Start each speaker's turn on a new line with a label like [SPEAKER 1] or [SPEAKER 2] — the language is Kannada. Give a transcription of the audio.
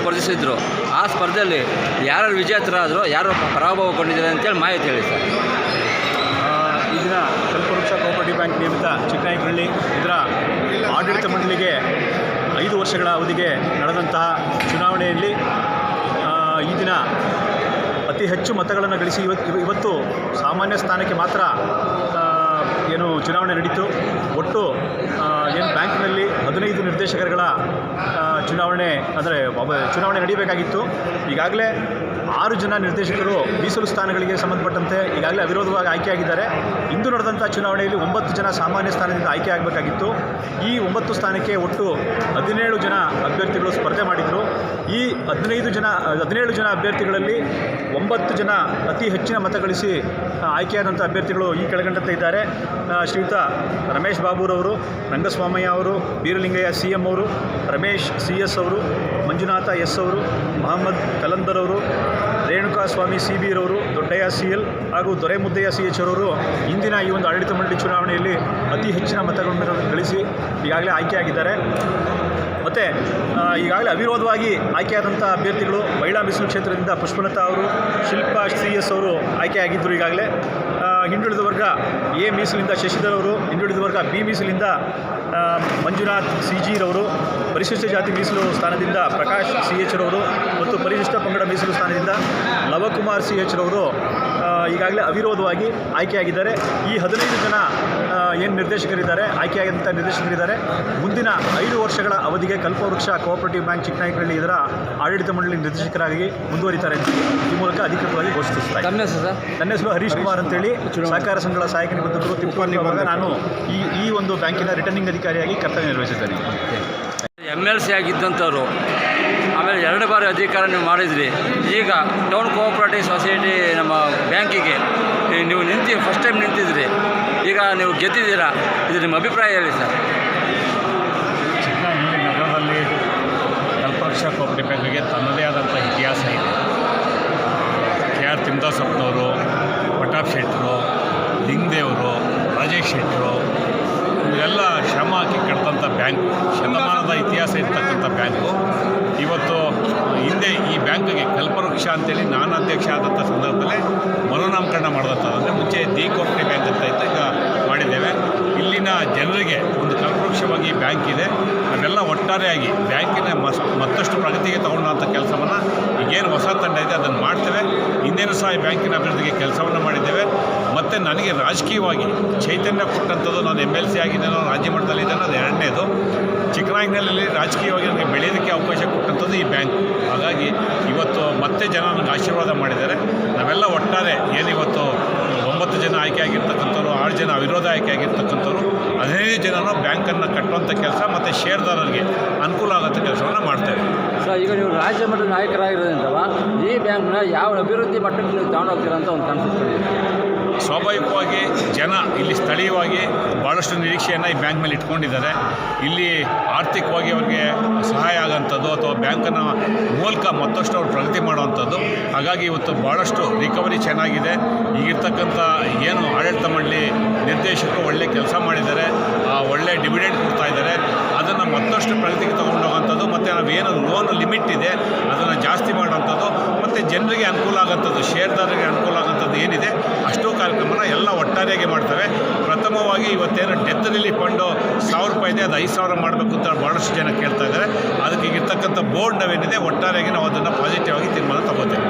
[SPEAKER 1] ಸ್ಪರ್ಧಿಸಿದ್ರು. ಆ ಸ್ಪರ್ಧೆಯಲ್ಲಿ ಯಾರು ವಿಜೇತರಾದರೂ, ಯಾರು ಪರಾಭವಗೊಂಡಿದ್ದಾರೆ ಅಂತೇಳಿ ಮಾಹಿತಿ ಹೇಳಿ ಸರ್.
[SPEAKER 2] ಈ ಕಲ್ಪವೃಕ್ಷ ಕೋಪರೇಟಿವ್ ಬ್ಯಾಂಕ್ ನಿಯಮಿತ ಚಿಕ್ಕನಾಯಕನಹಳ್ಳಿ ಇದರ ಆಡಳಿತ ಮಂಡಳಿಗೆ ಐದು ವರ್ಷಗಳ ಅವಧಿಗೆ ನಡೆದಂತಹ ಚುನಾವಣೆಯಲ್ಲಿ ಈ ದಿನ ಅತಿ ಹೆಚ್ಚು ಮತಗಳನ್ನು ಗಳಿಸಿ ಇವತ್ತು ಇವತ್ತು ಸಾಮಾನ್ಯ ಸ್ಥಾನಕ್ಕೆ ಮಾತ್ರ ಚುನಾವಣೆ ನಡೀತು. ಒಟ್ಟು ಏನು ಬ್ಯಾಂಕ್ನಲ್ಲಿ ಹದಿನೈದು ನಿರ್ದೇಶಕರುಗಳ ಚುನಾವಣೆ ಅಂದರೆ ಚುನಾವಣೆ ನಡೀಬೇಕಾಗಿತ್ತು. ಈಗಾಗಲೇ ಆರು ಜನ ನಿರ್ದೇಶಕರು ಮೀಸಲು ಸ್ಥಾನಗಳಿಗೆ ಸಂಬಂಧಪಟ್ಟಂತೆ ಈಗಾಗಲೇ ಅವಿರೋಧವಾಗಿ ಆಯ್ಕೆಯಾಗಿದ್ದಾರೆ. ಇಂದು ನಡೆದಂಥ ಚುನಾವಣೆಯಲ್ಲಿ ಒಂಬತ್ತು ಜನ ಸಾಮಾನ್ಯ ಸ್ಥಾನದಿಂದ ಆಯ್ಕೆ ಆಗಬೇಕಾಗಿತ್ತು. ಈ ಒಂಬತ್ತು ಸ್ಥಾನಕ್ಕೆ ಒಟ್ಟು ಹದಿನೇಳು ಜನ ಅಭ್ಯರ್ಥಿಗಳು ಸ್ಪರ್ಧೆ ಮಾಡಿದರು. ಈ ಹದಿನೈದು ಜನ ಹದಿನೇಳು ಜನ ಅಭ್ಯರ್ಥಿಗಳಲ್ಲಿ ಒಂಬತ್ತು ಜನ ಅತಿ ಹೆಚ್ಚಿನ ಮತ ಗಳಿಸಿ ಆ, ಆಯ್ಕೆಯಾದಂಥ ಅಭ್ಯರ್ಥಿಗಳು ಈ ಕೆಳಗಂಡಂತೆ ಇದ್ದಾರೆ. ಶ್ರೀಯುತ ರಮೇಶ್ ಬಾಬುರವರು, ರಂಗಸ್ವಾಮಯ್ಯ ಅವರು, ಬೀರಲಿಂಗಯ್ಯ ಸಿ ಎಂ ಅವರು, ರಮೇಶ್ ಸಿ ಎಸ್ ಅವರು, ಮಂಜುನಾಥ ಎಸ್ ಅವರು, ಮಹಮ್ಮದ್ ಕಲಂದರ್ ಅವರು ರೇಣುಕಾ ಸ್ವಾಮಿ ಸಿ ರವರು ದೊಡ್ಡಯ್ಯ ಸಿ ಎಲ್ ಹಾಗೂ ದೊರೆಮುದ್ದಯ್ಯ ಸಿ ಎಚ್ ಅವರು ಇಂದಿನ ಈ ಒಂದು ಆಡಳಿತ ಮಂಡಳಿ ಚುನಾವಣೆಯಲ್ಲಿ ಅತಿ ಹೆಚ್ಚಿನ ಮತಗಳನ್ನು ಗಳಿಸಿ ಈಗಾಗಲೇ ಆಯ್ಕೆಯಾಗಿದ್ದಾರೆ. ಮತ್ತು ಈಗಾಗಲೇ ಅವಿರೋಧವಾಗಿ ಆಯ್ಕೆಯಾದಂಥ ಅಭ್ಯರ್ಥಿಗಳು ಮಹಿಳಾ ಮೀಸಲು ಕ್ಷೇತ್ರದಿಂದ ಪುಷ್ಪಲತಾ ಅವರು, ಶಿಲ್ಪಾ ಸಿ ಎಸ್ ಅವರು ಆಯ್ಕೆಯಾಗಿದ್ದರು ಈಗಾಗಲೇ. ಹಿಂದುಳಿದ ವರ್ಗ ಎ ಮೀಸಲಿಂದ ಶಶಿಧರ್ ಅವರು, ಹಿಂದುಳಿದ ವರ್ಗ ಬಿ ಮೀಸಲಿಂದ ಮಂಜುನಾಥ್ ಸಿ ಜಿ ರವರು ಪರಿಶಿಷ್ಟ ಜಾತಿ ಮೀಸಲು ಸ್ಥಾನದಿಂದ ಪ್ರಕಾಶ್ ಸಿ ಎಚ್ ರವರು ಮತ್ತು ಪರಿಶಿಷ್ಟ ಪಂಗಡ ಮೀಸಲು ಸ್ಥಾನದಿಂದ ಲವಕುಮಾರ್ ಸಿ ಎಚ್ ರವರು ಈಗಾಗಲೇ ಅವಿರೋಧವಾಗಿ ಆಯ್ಕೆಯಾಗಿದ್ದಾರೆ. ಈ ಹದಿನೈದು ಜನ ಏನು ನಿರ್ದೇಶಕರಿದ್ದಾರೆ ಆಯ್ಕೆಯಾಗಿದ್ದಂಥ ನಿರ್ದೇಶಕರಿದ್ದಾರೆ. ಮುಂದಿನ ಐದು ವರ್ಷಗಳ ಅವಧಿಗೆ ಕಲ್ಪವೃಕ್ಷ ಕೋಆಪರೇಟಿವ್ ಬ್ಯಾಂಕ್ ಚಿಕ್ಕನಾಯಕನಹಳ್ಳಿ ಇದರ ಆಡಳಿತ ಮಂಡಳಿ ನಿರ್ದೇಶಕರಾಗಿ ಮುಂದುವರಿತಾರೆ ಅಂತ ಈ ಮೂಲಕ ಅಧಿಕೃತವಾಗಿ
[SPEAKER 1] ಘೋಷಿಸುತ್ತಾರೆ
[SPEAKER 2] ನನ್ನ ಹೆಸರು ಹರೀಶ್ ಕುಮಾರ್ ಅಂತೇಳಿ ಸಹಕಾರ ಸಂಘಗಳ ಸಹಾಯಕ ನಿಬಂಧಕರು ತಿಪ್ಪು ನಾನು ಈ ಈ ಒಂದು ಬ್ಯಾಂಕಿನ ರಿಟರ್ನಿಂಗ್ ಅಧಿಕಾರಿಯಾಗಿ ಕರ್ತವ್ಯ ನಿರ್ವಹಿಸಿದ್ದೇನೆ.
[SPEAKER 1] ಎಂ ಎಲ್ ಸಿ ಆಗಿದ್ದಂಥವ್ರು ಆಮೇಲೆ ಎರಡು ಬಾರಿ ಅಧಿಕಾರ ನೀವು ಮಾಡಿದ್ರಿ. ಈಗ ಟೌನ್ ಕೋಆಪ್ರೇಟಿವ್ ಸೊಸೈಟಿ ನಮ್ಮ ಬ್ಯಾಂಕಿಗೆ ನೀವು ನಿಂತಿ ಫಸ್ಟ್ ಟೈಮ್ ನಿಂತಿದ್ರಿ. ಈಗ ನೀವು ಗೆದ್ದಿದ್ದೀರಾ? ಇದು ನಿಮ್ಮ ಅಭಿಪ್ರಾಯ ಹೇಳಿ ಸರ್.
[SPEAKER 3] ಚಿಕ್ಕ ನಗರದಲ್ಲಿ ಕಲ್ಪವೃಕ್ಷ ಕೋಪರೇಟಿವ್ ಬ್ಯಾಂಕಿಗೆ ಬ್ಯಾಂಕು ಶತಮಾನದ ಇತಿಹಾಸ ಇರ್ತಕ್ಕಂಥ ಬ್ಯಾಂಕು. ಇವತ್ತು ಹಿಂದೆ ಈ ಬ್ಯಾಂಕಿಗೆ ಕಲ್ಪವೃಕ್ಷ ಅಂತೇಳಿ ನಾನು ಅಧ್ಯಕ್ಷ ಆದಂಥ ಸಂದರ್ಭದಲ್ಲಿ ಮರುನಾಮಕರಣ ಮಾಡಿದಂಥದ್ದು. ಅಂದರೆ ಮುಂಚೆ ದಿ ಕೋಪರೇಟಿವ್ ಬ್ಯಾಂಕ್ ಅಂತ ಇತ್ತು, ಈಗ ಮಾಡಿದ್ದೇವೆ. ಇಲ್ಲಿನ ಜನರಿಗೆ ಒಂದು ಕಲ್ಪವೃಕ್ಷವಾಗಿ ಬ್ಯಾಂಕ್ ಇದೆ. ಅದೆಲ್ಲ ಒಟ್ಟಾರೆಯಾಗಿ ಬ್ಯಾಂಕಿನ ಮಸ್, ಮತ್ತಷ್ಟು ಪ್ರಗತಿಗೆ ತಗೊಂಡಂಥ ಕೆಲಸವನ್ನು ಈಗೇನು ಹೊಸ ತಂಡ ಇದೆ, ಅದನ್ನು ಮಾಡ್ತೇವೆ. ಹಿಂದೇನು ಸಹ ಈ ಬ್ಯಾಂಕಿನ ಅಭಿವೃದ್ಧಿಗೆ ಕೆಲಸವನ್ನು ಮಾಡಿದ್ದೇವೆ. ಮತ್ತು ನನಗೆ ರಾಜಕೀಯವಾಗಿ ಚೈತನ್ಯ ಕೊಟ್ಟಂಥದ್ದು ನಾನು ಎಂ ಎಲ್ ಸಿ ಆಗಿದ್ದೇನೋ ರಾಜ್ಯ ಮಟ್ಟದಲ್ಲಿದ್ದೇನೋ ಅದು ಎರಡನೇದು. ಚಿಕ್ಕನಾಗಿನಲ್ಲಿ ರಾಜಕೀಯವಾಗಿ ನನಗೆ ಬೆಳೆಯೋದಕ್ಕೆ ಅವಕಾಶ ಕೊಟ್ಟಂಥದ್ದು ಈ ಬ್ಯಾಂಕ್ ಹಾಗಾಗಿ ಇವತ್ತು ಮತ್ತೆ ಜನ ನನಗೆ ಆಶೀರ್ವಾದ ಮಾಡಿದ್ದಾರೆ. ನಾವೆಲ್ಲ ಒಟ್ಟಾರೆ ಏನಿವತ್ತು ಒಂಬತ್ತು ಜನ ಆಯ್ಕೆ ಆಗಿರ್ತಕ್ಕಂಥವ್ರು, ಆರು ಜನ ಅವಿರೋಧ ಆಯ್ಕೆ ಆಗಿರ್ತಕ್ಕಂಥವ್ರು, ಹದಿನೈದು ಜನರು ಬ್ಯಾಂಕನ್ನು ಕಟ್ಟುವಂಥ ಕೆಲಸ ಮತ್ತು ಷೇರ್ದಾರರಿಗೆ ಅನುಕೂಲ ಆಗೋಂಥ ಕೆಲಸವನ್ನು ಮಾಡ್ತೇವೆ
[SPEAKER 1] ಸರ್ ಈಗ ನೀವು ರಾಜ್ಯ ಮಟ್ಟದ ನಾಯಕರಾಗಿರೋದ್ರಿಂದ ಈ ಬ್ಯಾಂಕ್ನ ಯಾವ ಅಭಿವೃದ್ಧಿ ಮಟ್ಟಕ್ಕೆ ನೀವು ತಗೊಂಡೋಗ್ತೀರ ಅಂತ ಒಂದು ಕನಸಿಸ್ಕೊಂಡಿದ್ದೀವಿ
[SPEAKER 3] ಸ್ವಾಭಾವಿಕವಾಗಿ ಜನ ಇಲ್ಲಿ ಸ್ಥಳೀಯವಾಗಿ ಭಾಳಷ್ಟು ನಿರೀಕ್ಷೆಯನ್ನು ಈ ಬ್ಯಾಂಕ್ ಮೇಲೆ ಇಟ್ಕೊಂಡಿದ್ದಾರೆ. ಇಲ್ಲಿ ಆರ್ಥಿಕವಾಗಿ ಅವ್ರಿಗೆ ಸಹಾಯ ಆಗೋಂಥದ್ದು ಅಥವಾ ಬ್ಯಾಂಕನ್ನು ಮೂಲಕ ಮತ್ತಷ್ಟು ಅವ್ರು ಪ್ರಗತಿ ಮಾಡುವಂಥದ್ದು ಹಾಗಾಗಿ ಇವತ್ತು ಭಾಳಷ್ಟು ರಿಕವರಿ ಚೆನ್ನಾಗಿದೆ. ಈಗಿರ್ತಕ್ಕಂಥ ಏನು ಆಡಳಿತ ಮಂಡಳಿ ನಿರ್ದೇಶಕರು ಒಳ್ಳೆ ಕೆಲಸ ಮಾಡಿದ್ದಾರೆ. ಒಳ್ಳೆ ಡಿವಿಡೆಂಡ್ ಕೊಡ್ತಾ ಇದ್ದಾರೆ. ಅದನ್ನು ಮತ್ತಷ್ಟು ಪ್ರಗತಿಗೆ ತೊಗೊಂಡೋಗೋಂಥದ್ದು ಮತ್ತು ನಾವೇನು ಲೋನ್ ಲಿಮಿಟ್ ಇದೆ, ಅದನ್ನು ಜಾಸ್ತಿ ಮಾಡುವಂಥದ್ದು ಮತ್ತು ಜನರಿಗೆ ಅನುಕೂಲ ಆಗೋಂಥದ್ದು ಶೇರ್ದಾರರಿಗೆ ಅನುಕೂಲ ಆಗೋಂಥದ್ದು ಏನಿದೆ ಅಷ್ಟು ಕಾರ್ಯಕ್ರಮನ ಎಲ್ಲ ಒಟ್ಟಾರೆಯಾಗಿ ಮಾಡ್ತವೆ. ಪ್ರಥಮವಾಗಿ ಇವತ್ತೇನು ಡೆತ್ ರಿಲೀಫ್ ಫಂಡು ಸಾವಿರ ರೂಪಾಯಿ ಇದೆ, ಅದು ಐದು ಸಾವಿರ ಮಾಡಬೇಕು ಅಂತ ಭಾಳಷ್ಟು ಜನ ಕೇಳ್ತಾ ಇದ್ದಾರೆ. ಅದಕ್ಕೆ ಈಗಿರ್ತಕ್ಕಂಥ ಬೋರ್ಡ್ ನಾವೇನಿದೆ, ಒಟ್ಟಾರೆಯಾಗಿ ನಾವು ಅದನ್ನು ಪಾಸಿಟಿವ್ ಆಗಿ ತೀರ್ಮಾನ ತಗೋತೇವೆ.